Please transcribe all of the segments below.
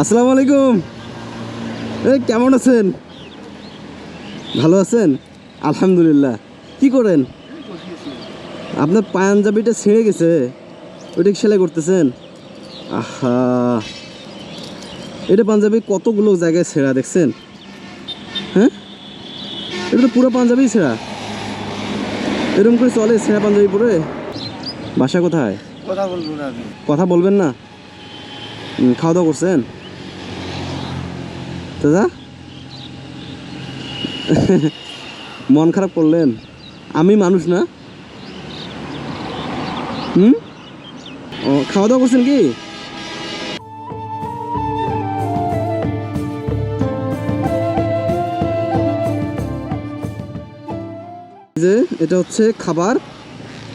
আসসালামু আলাইকুম। এই কেমন আছেন? ভালো আছেন? আলহামদুলিল্লাহ। কি করেন? আপনার পাঞ্জাবিটা ছিঁড়ে গেছে। ওইটা সেলাই করতেছেন? আহা। এটা পাঞ্জাবি কতগুলো জায়গায় ছেঁড়া দেখছেন? হ্যাঁ? এটা তো পুরো পাঞ্জাবি ছেঁড়া। এরকম করে চলে ছেঁড়া পাঞ্জাবি পরে? বাসা কোথায়? কথা বলব কথা বলবেন না? খাওয়া দাওয়া করছেন? দাদা? মন খারাপ করলেন? আমি মানুষ না? হুম? ও খাওয়া দাওয়া করছেন কি? যে, এটা হচ্ছে খাবার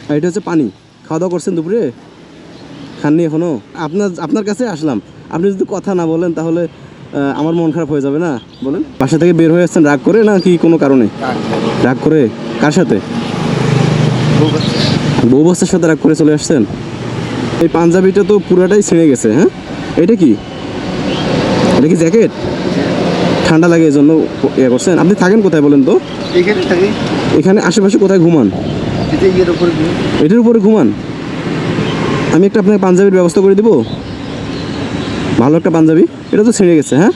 আর এটা হচ্ছে পানি। খাওয়া দাওয়া করছেন দুপুরে? খাননি এখনও? আপনার আপনার কাছে আসলাম। আপনি যদি কথা না বলেন তাহলে আমার মন খারাপ হয়ে যাবে না? বলেন। বাসা থেকে বের হয়ে আসছেন রাগ করে না কি কোনো কারণে? রাগ করে? কার সাথে? বউ বাচ্চার সাথে রাগ করে চলে আসছেন? এই পাঞ্জাবিটা তো পুরাটাই ছিঁড়ে গেছে হ্যাঁ? এটা কি? এটা কি জ্যাকেট? ঠান্ডা লাগে এই জন্য ইয়ে করছেন। আপনি থাকেন কোথায় বলেন তো? এখানে থাকি। এখানে আশেপাশে কোথায় ঘুমান। এটার উপরে ঘুমান? আমি একটা আপনাকে পাঞ্জাবির ব্যবস্থা করে দিব। ভালো একটা পাঞ্জাবি এটা তো ছেড়ে গেছে হ্যাঁ?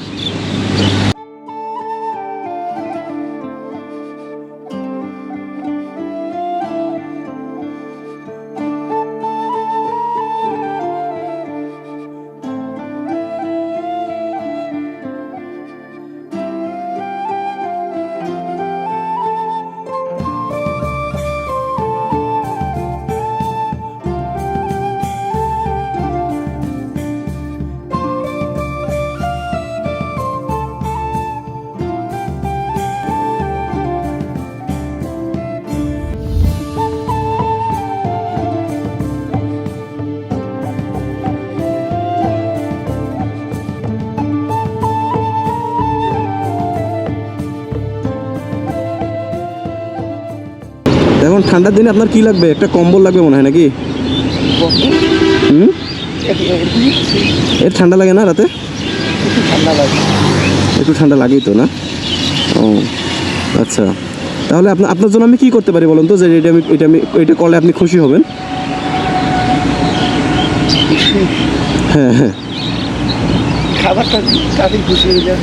এখন ঠান্ডার দিনে আপনার কি লাগবে? একটা কম্বল লাগবে মনে হয় নাকি? এর ঠান্ডা লাগে না রাতে? একটু ঠান্ডা লাগেই তো, না? ও আচ্ছা। তাহলে আপনার আপনার জন্য আমি কি করতে পারি বলুন তো? যে এটা আমি এটা আমি, এটা করলে আপনি খুশি হবেন? হ্যাঁ হ্যাঁ। খাবারটা খুশি হয়ে যায়?